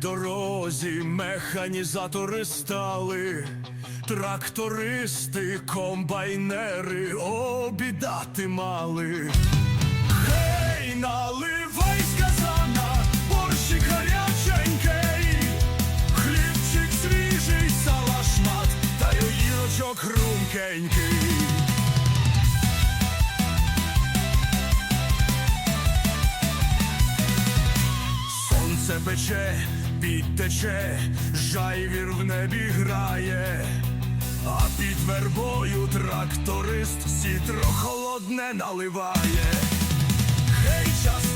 дорозі механізатори стали, трактористи, комбайнери обідати мали. Гей, наливай з казана, борщик гаряченький, хлібчик свіжий, сала шмат, та й огірочок хрумкенький. Сонце пече, підтече, жайвір в небі грає, а під вербою тракторист сітро холодне наливає. Гей, час